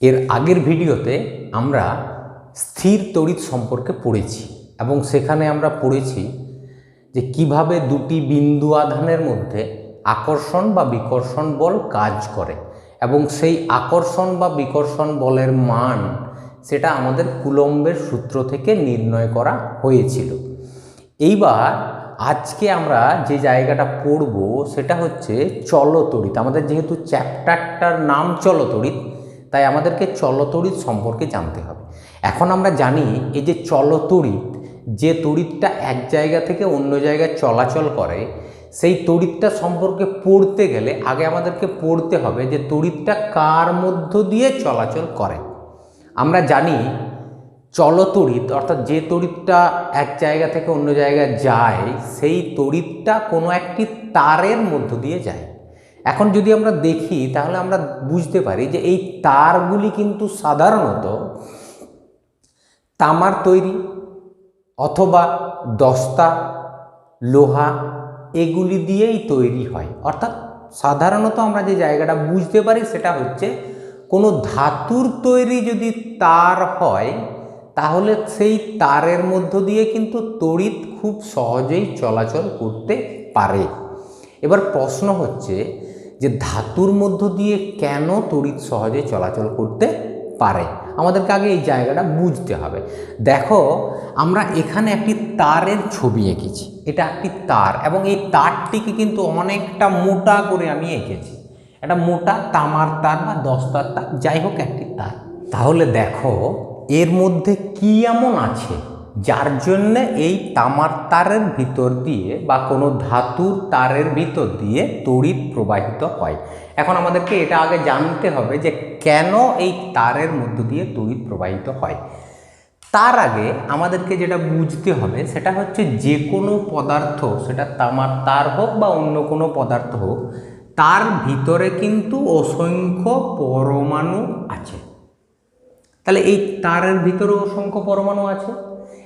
এর আগের ভিডিওতে আমরা স্থির তড়িৎ সম্পর্কে পড়েছি এবং সেখানে আমরা পড়েছি যে কীভাবে দুটি বিন্দু আধানের মধ্যে আকর্ষণ বা বিকর্ষণ বল কাজ করে এবং সেই আকর্ষণ বা বিকর্ষণ বলের মান সেটা আমাদের কুলম্বের সূত্র থেকে নির্ণয় করা হয়েছিল। এইবার আজকে আমরা যে জায়গাটা পড়ব সেটা হচ্ছে চলতড়িৎ আমাদের যেহেতু চ্যাপ্টারটার নাম চলতড়িৎ তাই আমাদেরকে চলতড়িৎ সম্পর্কে জানতে হবে। এখন আমরা জানি এই যে চলতড়িৎ যে তড়িৎটা এক জায়গা থেকে অন্য জায়গায় চলাচল করে, সেই তড়িৎটা সম্পর্কে পড়তে গেলে আগে আমাদেরকে পড়তে হবে যে তড়িৎটা কার মধ্য দিয়ে চলাচল করে। আমরা জানি চলতড়িৎ অর্থাৎ যে তড়িৎটা এক জায়গা থেকে অন্য জায়গায় যায়, সেই তড়িৎটা কোনো একটি তারের মধ্য দিয়ে যায়। এখন যদি আমরা দেখি, তাহলে আমরা বুঝতে পারি যে এই তারগুলি কিন্তু সাধারণত তামার তৈরি অথবা দস্তা, লোহা, এগুলি দিয়েই তৈরি হয়। অর্থাৎ সাধারণত আমরা যে জায়গাটা বুঝতে পারি, সেটা হচ্ছে কোনো ধাতুর তৈরি যদি তার হয় তাহলে সেই তারের মধ্য দিয়ে কিন্তু তড়িৎ খুব সহজেই চলাচল করতে পারে। এবার প্রশ্ন হচ্ছে যে ধাতুর মধ্য দিয়ে কেন তড়িৎ সহজে চলাচল করতে পারে? আমাদেরকে আগে এই জায়গাটা বুঝতে হবে। দেখো, আমরা এখানে একটি তারের ছবি এঁকেছি। এটা একটি তার এবং এই তারটিকে কিন্তু অনেকটা মোটা করে আমি এঁকেছি। একটা মোটা তামার তার বা দস্তার তার, যাই হোক একটি তার। তাহলে দেখো এর মধ্যে কি এমন আছে যার জন্য এই তামার তারের ভিতর দিয়ে বা কোনো ধাতুর তারের ভিতর দিয়ে তড়িৎ প্রবাহিত হয়? এখন আমাদেরকে এটা আগে জানতে হবে যে কেন এই তারের মধ্য দিয়ে তড়িৎ প্রবাহিত হয়। তার আগে আমাদেরকে যেটা বুঝতে হবে সেটা হচ্ছে যে কোনো পদার্থ, সেটা তামার তার হোক বা অন্য কোনো পদার্থ হোক, তার ভিতরে কিন্তু অসংখ্য পরমাণু আছে। তাহলে এই তারের ভিতরে অসংখ্য পরমাণু আছে।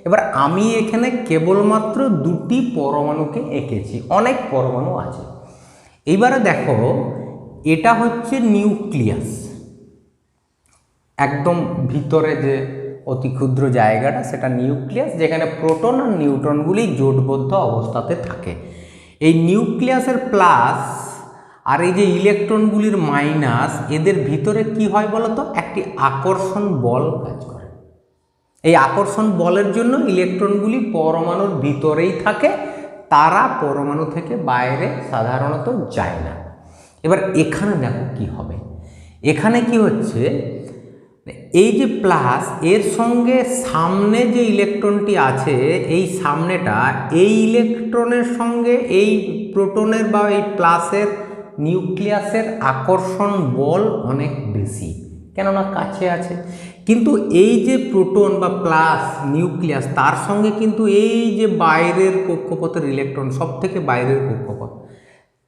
এবার আমি এখানে কেবলমাত্র দুটি পরমাণুকে এঁকেছি, অনেক পরমাণু আছে। এইবারে দেখো, এটা হচ্ছে নিউক্লিয়াস। একদম ভিতরে যে অতি ক্ষুদ্র জায়গাটা, সেটা নিউক্লিয়াস, যেখানে প্রোটন আর নিউট্রনগুলি জোটবদ্ধ অবস্থাতে থাকে। এই নিউক্লিয়াসের প্লাস আর এই যে ইলেকট্রনগুলির মাইনাস, এদের ভিতরে কি হয় বলতো? একটি আকর্ষণ বল কাজ করে। এই আকর্ষণ বলের জন্য ইলেকট্রনগুলি পরমাণুর ভিতরেই থাকে, তারা পরমাণু থেকে বাইরে সাধারণত যায় না। এবার এখানে দেখো কি হবে। এখানে কি হচ্ছে? এই যে প্লাস, এর সঙ্গে সামনে যে ইলেকট্রনটি আছে, এই সামনেটা, এই ইলেকট্রনের সঙ্গে এই প্রোটনের বা এই প্লাসের নিউক্লিয়াসের আকর্ষণ বল অনেক বেশি, কেননা কাছে আছে। কিন্তু এই যে প্রোটন বা প্লাস নিউক্লিয়াস, তার সঙ্গে কিন্তু এই যে বাইরের কক্ষপথের ইলেকট্রন সব থেকে বাইরের কক্ষপথ,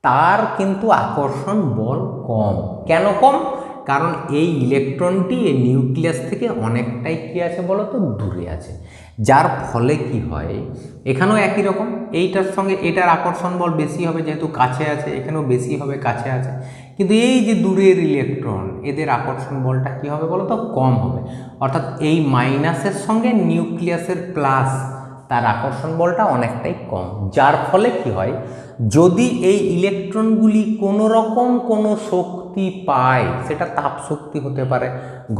তার কিন্তু আকর্ষণ বল কম। কেন কম? কারণ এই ইলেকট্রনটি এই নিউক্লিয়াস থেকে অনেকটাই কী আছে বলো তো দূরে আছে। যার ফলে কি হয়, এখানেও একই রকম, এইটার সঙ্গে এটার আকর্ষণ বল বেশি হবে যেহেতু কাছে আছে, এখানেও বেশি হবে, কাছে আছে। কিন্তু এই যে দূরের ইলেকট্রন এদের আকর্ষণ বলটা কি হবে বলো তো কম হবে। অর্থাৎ এই মাইনাসের সঙ্গে নিউক্লিয়াসের প্লাস তার আকর্ষণ বলটা অনেকটাই কম। যার ফলে কি হয়, যদি এই ইলেকট্রনগুলি কোনো রকম কোনো শক্তি পায়, সেটা তাপ শক্তি হতে পারে,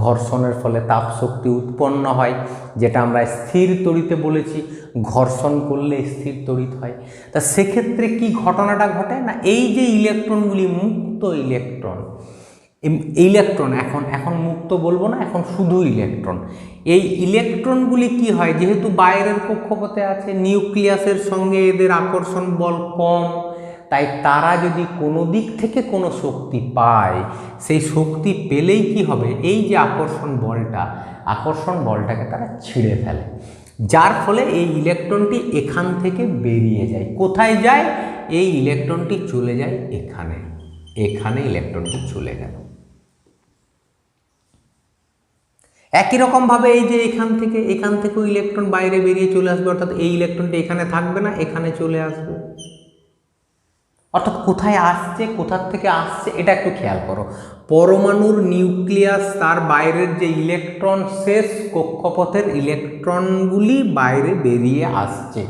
ঘর্ষণের ফলে তাপ শক্তি উৎপন্ন হয়, যেটা আমরা স্থির তড়িতে বলেছি, ঘর্ষণ করলে স্থির তড়িৎ হয়। তা সেক্ষেত্রে কি ঘটনাটা ঘটে না, এই যে ইলেকট্রনগুলি মুক্ত ইলেকট্রন ইলেকট্রন, এখন এখন মুক্ত বলব না, এখন শুধু ইলেকট্রন। এই ইলেকট্রনগুলি কি হয়? যেহেতু বাইরের কক্ষপথে আছে, নিউক্লিয়াসের সঙ্গে এদের আকর্ষণ বল কম, তাই তারা যদি কোনো দিক থেকে কোনো শক্তি পায়, সেই শক্তি পেলেই কি হবে? এই যে আকর্ষণ বলটা, আকর্ষণ বলটাকে তারা ছিঁড়ে ফেলে। যার ফলে এই ইলেকট্রনটি এখান থেকে বেরিয়ে যায়। কোথায় যায়? এই ইলেকট্রনটি চলে যায় এখানে। এখানে ইলেকট্রনটি চলে গেল। একই রকমভাবে এই যে এখান থেকে, এখান থেকেও ইলেকট্রন বাইরে বেরিয়ে চলে আসবে, অর্থাৎ এই ইলেকট্রনটি এখানে থাকবে না, এখানে চলে আসবে। অর্থাৎ কোথায় আসছে, কোথার থেকে আসছে, এটা একটু খেয়াল করো। পরমাণুর নিউক্লিয়াস তার বাইরের যে ইলেকট্রন শেষ কক্ষপথের ইলেকট্রনগুলি বাইরে বেরিয়ে আসছে।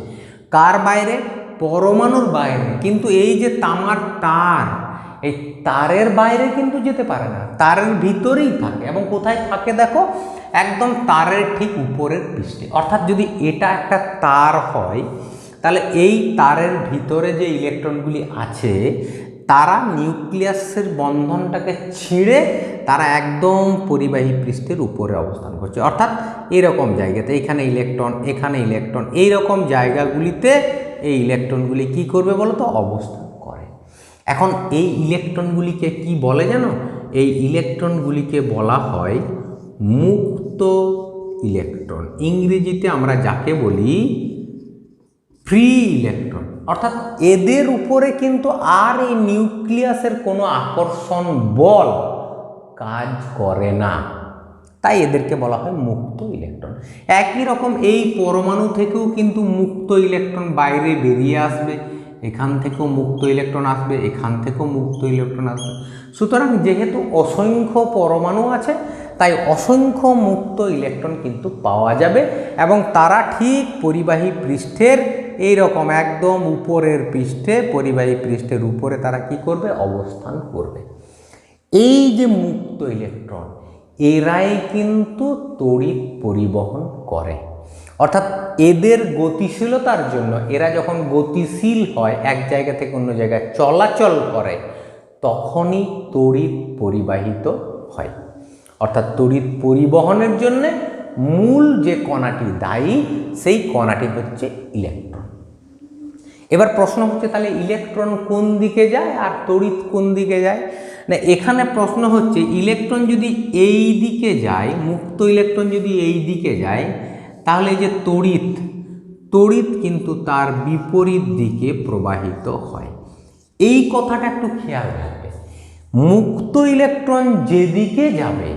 কার বাইরে? পরমাণুর বাইরে। কিন্তু এই যে তামার তার এই তারের বাইরে কিন্তু যেতে পারে না, তারের ভিতরেই থাকে এবং কোথায় থাকে দেখো? একদম তারের ঠিক উপরের পৃষ্ঠে। অর্থাৎ যদি এটা একটা তার হয়, তাহলে এই তারের ভিতরে যে ইলেকট্রনগুলি আছে, তারা নিউক্লিয়াসের বন্ধনটাকে ছিঁড়ে তারা একদম পরিবাহী পৃষ্ঠের উপরে অবস্থান করছে। অর্থাৎ এরকম জায়গাতে এখানে ইলেকট্রন এখানে ইলেকট্রন এই রকম জায়গাগুলিতে এই ইলেকট্রনগুলি কি করবে বলো তো অবস্থান এখন এই ইলেকট্রনগুলিকে কি বলে জানো? এই ইলেকট্রনগুলিকে বলা হয় মুক্ত ইলেকট্রন। ইংরেজিতে আমরা যাকে বলি ফ্রি ইলেকট্রন। অর্থাৎ এদের উপরে কিন্তু আর এই নিউক্লিয়াসের কোনো আকর্ষণ বল কাজ করে না। তাই এদেরকে বলা হয় মুক্ত ইলেকট্রন। একই রকম এই পরমাণু থেকেও কিন্তু মুক্ত ইলেকট্রন বাইরে বেরিয়ে আসবে। এখান থেকেও মুক্ত ইলেকট্রন আসবে, এখান থেকেও মুক্ত ইলেকট্রন আসবে। সুতরাং যেহেতু অসংখ্য পরমাণু আছে, তাই অসংখ্য মুক্ত ইলেকট্রন কিন্তু পাওয়া যাবে এবং তারা ঠিক পরিবাহী পৃষ্ঠের এই রকম একদম উপরের পৃষ্ঠে, পরিবাহী পৃষ্ঠের উপরে তারা কি করবে? অবস্থান করবে। এই যে মুক্ত ইলেকট্রন এরাই কিন্তু তড়িৎ পরিবহন করে। অর্থাৎ এদের গতিশীলতার জন্য এরা যখন গতিশীল হয়, এক জায়গা থেকে অন্য জায়গায় চলাচল করে, তখনই তড়িৎ পরিবাহিত হয়। অর্থাৎ তড়িৎ পরিবহনের জন্য মূল যে কণাটি দায়ী, সেই কণাটি হচ্ছে ইলেকট্রন। এবার প্রশ্ন হচ্ছে, তাহলে ইলেকট্রন কোন দিকে যায় আর তড়িৎ কোন দিকে যায়? না, এখানে প্রশ্ন হচ্ছে, ইলেকট্রন যদি এই দিকে যায়, মুক্ত ইলেকট্রন যদি এই দিকে যায় তাহলে যে তড়িৎ তড়িৎ কিন্তু তার বিপরীত দিকে প্রবাহিত হয়। এই কথাটা একটু খেয়াল রাখবে। মুক্ত ইলেকট্রন যেদিকে যাবে,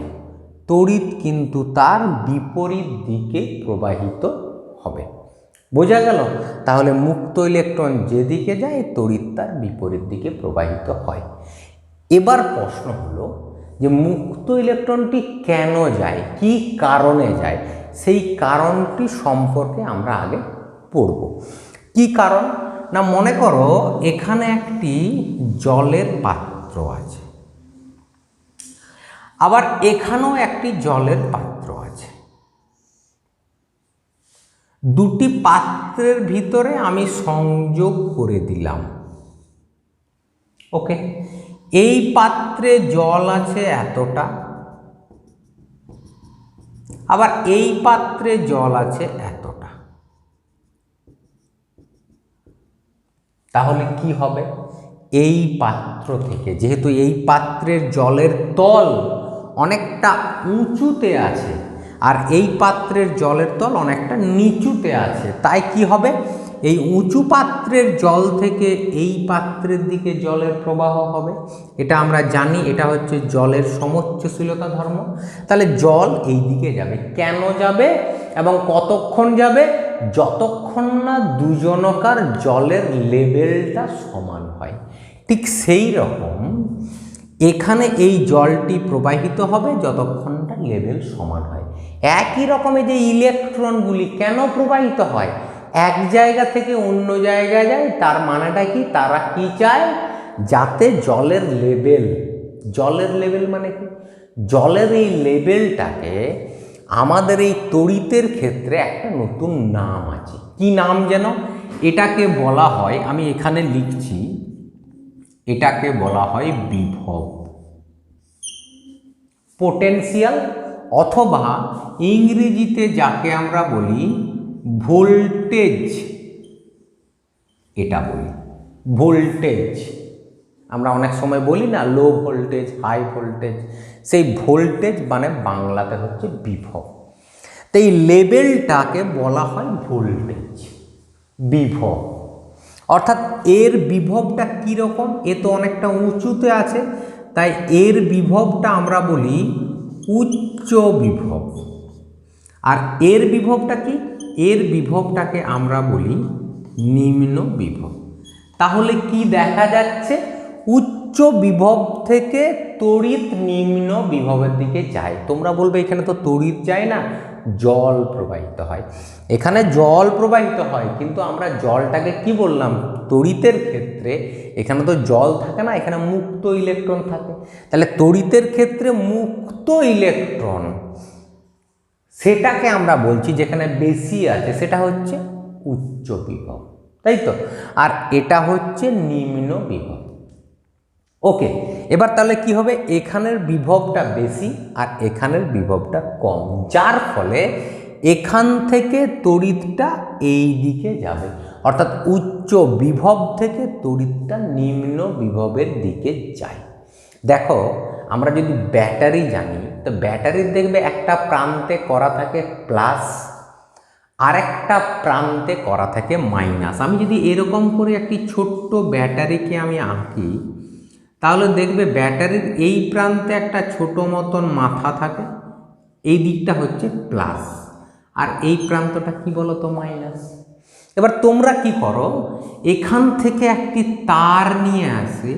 তড়িৎ কিন্তু তার বিপরীত দিকে প্রবাহিত হবে। বোঝা গেল? তাহলে মুক্ত ইলেকট্রন যেদিকে যায়, তড়িৎ তার বিপরীত দিকে প্রবাহিত হয়। এবার প্রশ্ন হলো যে মুক্ত ইলেকট্রনটি কেন যায়? কি কারণে যায়? সেই কারণটি সম্পর্কে আমরা আগে পড়ব। কি কারণ? না, মনে করো এখানে একটি জলের পাত্র আছে। আবার এখানেও একটি জলের পাত্র আছে। দুটি পাত্রের ভিতরে আমি সংযোগ করে দিলাম। ওকে? এই পাত্রে জল আছে এতটা। আবার এই পাত্রে জল আছে এতটা। তাহলে কি হবে? এই পাত্র থেকে, যেহেতু এই পাত্রের জলের তল অনেকটা উঁচুতে আছে, আর এই পাত্রের জলের তল অনেকটা নিচুতে আছে, তাই কি হবে? এই উঁচু পাত্রের জল থেকে এই পাত্রের দিকে জলের প্রবাহ হবে। এটা আমরা জানি, এটা হচ্ছে জলের সমোচ্চশীলতা ধর্ম। তাহলে জল এই দিকে যাবে। কেন যাবে এবং কতক্ষণ যাবে? যতক্ষণ না দুজনকার জলের লেভেলটা সমান হয়। ঠিক সেই রকম এখানে এই জলটি প্রবাহিত হবে যতক্ষণটা লেভেল সমান হয়। একই রকমের যে ইলেকট্রনগুলি কেন প্রবাহিত হয়? এক জায়গা থেকে অন্য জায়গায় যায়, তার মানেটা কি? তারা কি চায়? যাতে জলের লেভেল জলের লেভেল মানে কি? জলের এই লেভেলটাকে আমাদের এই তড়িতের ক্ষেত্রে একটা নতুন নাম আছে। কি নাম যেন? এটাকে বলা হয়, আমি এখানে লিখছি, এটাকে বলা হয় বিভব। পোটেনশিয়াল অথবা ইংরেজিতে যাকে আমরা বলি ভোল্টেজ। এটা বলি, ভোল্টেজ। আমরা অনেক সময় বলি না লো ভোল্টেজ হাই ভোল্টেজ সেই ভোল্টেজ মানে বাংলাতে হচ্ছে বিভব। তো এই লেভেলটাকে বলা হয় ভোল্টেজ, বিভব। অর্থাৎ এর বিভবটা কীরকম, এ তো অনেকটা উঁচুতে আছে, তাই এর বিভবটা আমরা বলি উচ্চ বিভব। আর এর বিভবটা কি? এর বিভবটাকে আমরা বলি নিম্ন বিভব। তাহলে কি দেখা যাচ্ছে? উচ্চ বিভব থেকে তড়িৎ নিম্ন বিভবের দিকে যায়। তোমরা বলবে এখানে তো তড়িৎ যায় না, জল প্রবাহিত হয়। এখানে জল প্রবাহিত হয়, কিন্তু আমরা জলটাকে কি বললাম? তড়িতের ক্ষেত্রে। এখানে তো জল থাকে না, এখানে মুক্ত ইলেকট্রন থাকে। তাহলে তড়িতের ক্ষেত্রে মুক্ত ইলেকট্রন সেটাকে আমরা বলছি, যেখানে বেশি আছে, সেটা হচ্ছে উচ্চ বিভব। তাই তো? আর এটা হচ্ছে নিম্ন বিভব। ওকে, এবার তাহলে কি হবে? এখানের বিভবটা বেশি আর এখানের বিভবটা কম, যার ফলে এখান থেকে তড়িৎটা এই দিকে যাবে। অর্থাৎ উচ্চ বিভব থেকে তড়িৎটা নিম্ন বিভবের দিকে যায়। দেখো আমরা যদি ব্যাটারি জানি, তো ব্যাটারির দেখবে একটা প্রান্তে করা থাকে প্লাস আরেকটা প্রান্তে করা থাকে মাইনাস। আমি যদি এরকম করে একটি ছোট্ট ব্যাটারিকে আমি আঁকি, তাহলে দেখবে ব্যাটারির এই প্রান্তে একটা ছোট মতন মাথা থাকে, এই দিকটা হচ্ছে প্লাস। আর এই প্রান্তটা কি বলো তো মাইনাস? এবার তোমরা কি করো, এখান থেকে একটি তার নিয়ে আসে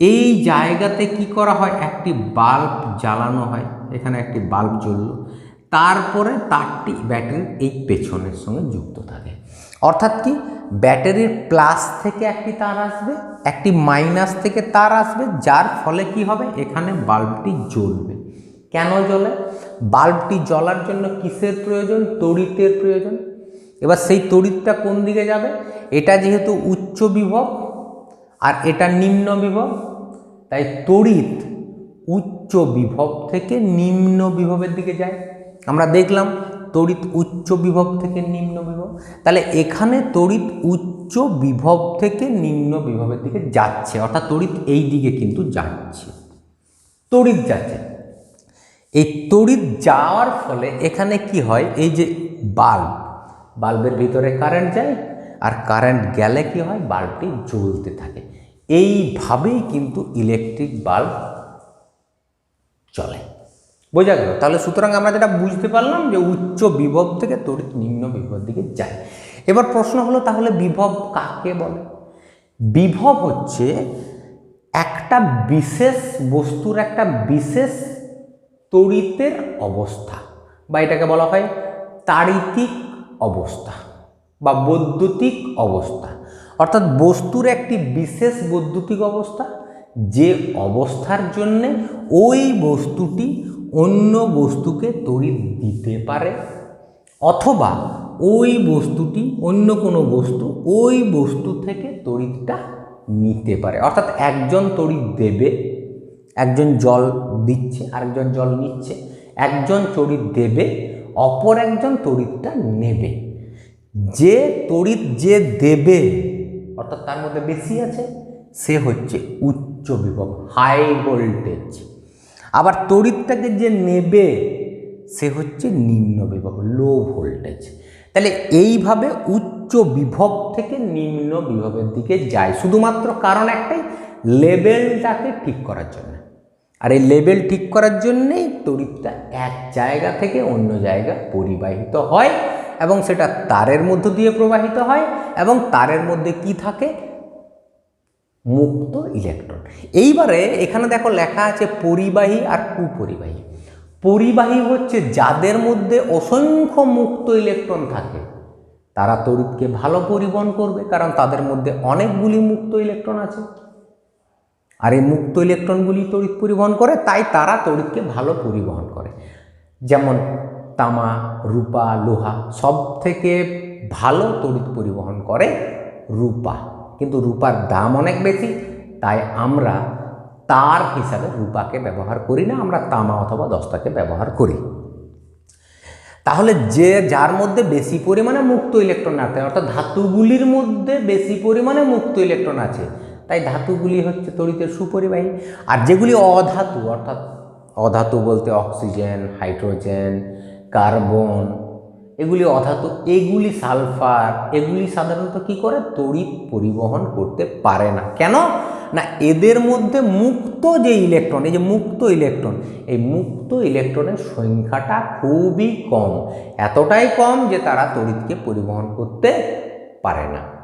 এই জায়গাতে কি করা হয়? একটি বাল্ব জ্বালানো হয়। এখানে একটি বাল্ব জ্বললো। তারপরে তারটি ব্যাটারির এই পেছনের সঙ্গে যুক্ত থাকে। অর্থাৎ কি? ব্যাটারির প্লাস থেকে একটি তার আসবে, একটি মাইনাস থেকে তার আসবে, যার ফলে কি হবে? এখানে বাল্বটি জ্বলবে। কেন জ্বলে? বাল্বটি জ্বলার জন্য কিসের প্রয়োজন? তড়িতের প্রয়োজন। এবার সেই তড়িৎটা কোন দিকে যাবে? এটা যেহেতু উচ্চ বিভব, আর এটা নিম্ন বিভব তাই তড়িৎ উচ্চ বিভব থেকে নিম্ন বিভবের দিকে যায়। আমরা দেখলাম তড়িৎ উচ্চ বিভব থেকে নিম্ন বিভব। তাহলে এখানে তড়িৎ উচ্চ বিভব থেকে নিম্ন বিভবের দিকে যাচ্ছে, অর্থাৎ তড়িৎ এই দিকে কিন্তু যাচ্ছে, তড়িৎ যাচ্ছে। এই তড়িৎ যাওয়ার ফলে এখানে কি হয়? এই যে বাল্ব, বাল্বের ভিতরে কারেন্ট যায়, আর কারেন্ট গেলে কি হয়? বাল্বটি জ্বলতে থাকে। এইভাবেই কিন্তু ইলেকট্রিক বাল্ব চলে। বোঝা গেল? তাহলে সুতরাং আমরা যেটা বুঝতে পারলাম যে উচ্চ বিভব থেকে তড়িৎ নিম্ন বিভবের দিকে যায়। এবার প্রশ্ন হলো, তাহলে বিভব কাকে বলে? বিভব হচ্ছে একটা বিশেষ বস্তুর একটা বিশেষ তড়িতের অবস্থা, বা এটাকে বলা হয় তাড়িতিক অবস্থা, বা বৈদ্যুতিক অবস্থা। অর্থাৎ বস্তুর একটি বিশেষ বৈদ্যুতিক অবস্থা, যে অবস্থার জন্যে ওই বস্তুটি অন্য বস্তুকে তড়িৎ দিতে পারে, অথবা ওই বস্তুটি অন্য কোনো বস্তু ওই বস্তু থেকে তড়িৎটা নিতে পারে। অর্থাৎ একজন তড়িৎ দেবে, একজন জল দিচ্ছে, আরেকজন জল নিচ্ছে, একজন তড়িৎ দেবে, অপর একজন তড়িৎটা নেবে। যে তড়িৎ যে দেবে অর্থাৎ তার মধ্যে বেশি আছে, সে হচ্ছে উচ্চ বিভব হাই ভোল্টেজ আবার তড়িৎটাকে যে নেবে, সে হচ্ছে নিম্ন বিভব লো ভোল্টেজ তাহলে এইভাবে উচ্চ বিভব থেকে নিম্ন বিভবের দিকে যায়, শুধুমাত্র কারণ একটাই লেভেলটাকে ঠিক করার জন্য। আর এই লেভেল ঠিক করার জন্যেই তড়িৎটা এক জায়গা থেকে অন্য জায়গা পরিবাহিত হয়। এবং সেটা তারের মধ্য দিয়ে প্রবাহিত হয় এবং তারের মধ্যে কি থাকে? মুক্ত ইলেকট্রন এইবারে এখানে দেখো লেখা আছে পরিবাহী আর কুপরিবাহী। পরিবাহী হচ্ছে যাদের মধ্যে অসংখ্য মুক্ত ইলেকট্রন থাকে। তারা তড়িৎকে ভালো পরিবহন করবে কারণ তাদের মধ্যে অনেকগুলি মুক্ত ইলেকট্রন আছে। আর এই মুক্ত ইলেকট্রনগুলি তড়িৎ পরিবহন করে, তাই তারা তড়িৎকে ভালো পরিবহন করে। যেমন তামা, রূপা, লোহা সব থেকে ভালো তড়িৎ পরিবহন করে রূপা। কিন্তু রূপার দাম অনেক বেশি, তাই আমরা তার হিসাবে রূপাকে ব্যবহার করি না, আমরা তামা অথবা দস্তাকে ব্যবহার করি। তাহলে যে যার মধ্যে বেশি পরিমাণে মুক্ত ইলেকট্রন আছে, অর্থাৎ ধাতুগুলির মধ্যে বেশি পরিমাণে মুক্ত ইলেকট্রন আছে, তাই ধাতুগুলি হচ্ছে তড়িতের সুপরিবাহী। আর যেগুলি অধাতু, অর্থাৎ অধাতু বলতে অক্সিজেন, হাইড্রোজেন কার্বন, এগুলি অধাতু, এগুলি সালফার, এগুলি সাধারণত কি করে? তড়িৎ পরিবহন করতে পারে না। কেন? না, এদের মধ্যে মুক্ত যে ইলেকট্রন, এই যে মুক্ত ইলেকট্রন, এই মুক্ত ইলেকট্রনের সংখ্যাটা খুবই কম, এতটাই কম যে তারা তড়িৎকে পরিবহন করতে পারে না।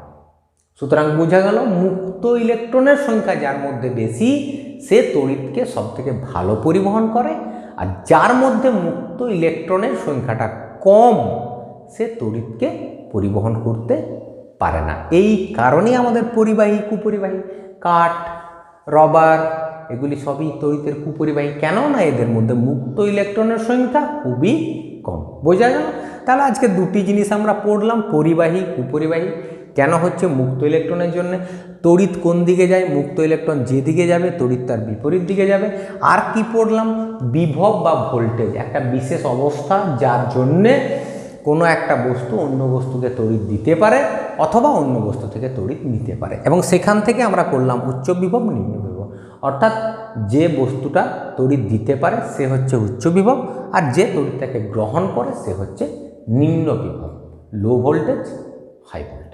সুতরাং বোঝা গেল, মুক্ত ইলেকট্রনের সংখ্যা যার মধ্যে বেশি, সে তড়িৎকে সবথেকে ভালো পরিবহন করে। আর যার মধ্যে মুক্ত ইলেকট্রনের সংখ্যাটা কম, সে তড়িৎকে পরিবহন করতে পারে না। এই কারণেই আমাদের পরিবাহী, কুপরিবাহী, কাঠ, রবার, এগুলি সবই তড়িতের কুপরিবাহী। কেন না এদের মধ্যে মুক্ত ইলেকট্রনের সংখ্যা খুবই কম। বোঝা গেল? তাহলে আজকে দুটি জিনিস আমরা পড়লাম, পরিবাহী, কুপরিবাহী। কেন হচ্ছে মুক্ত ইলেকট্রনের জন্য? তড়িৎ কোন দিকে যায়? মুক্ত ইলেকট্রন যেদিকে যাবে, তড়িৎ তার বিপরীত দিকে যাবে। আর কি পড়লাম? বিভব বা ভোল্টেজ, একটা বিশেষ অবস্থা যার জন্যে কোনো একটা বস্তু অন্য বস্তুকে তড়িৎ দিতে পারে অথবা অন্য বস্তু থেকে তড়িৎ নিতে পারে। এবং সেখান থেকে আমরা করলাম উচ্চ বিভব, নিম্ন বিভব। অর্থাৎ যে বস্তুটা তড়িৎ দিতে পারে সে হচ্ছে উচ্চ বিভব আর যে তড়িৎটাকে গ্রহণ করে সে হচ্ছে নিম্ন বিভব লো ভোল্টেজ হাই ভোল্টেজ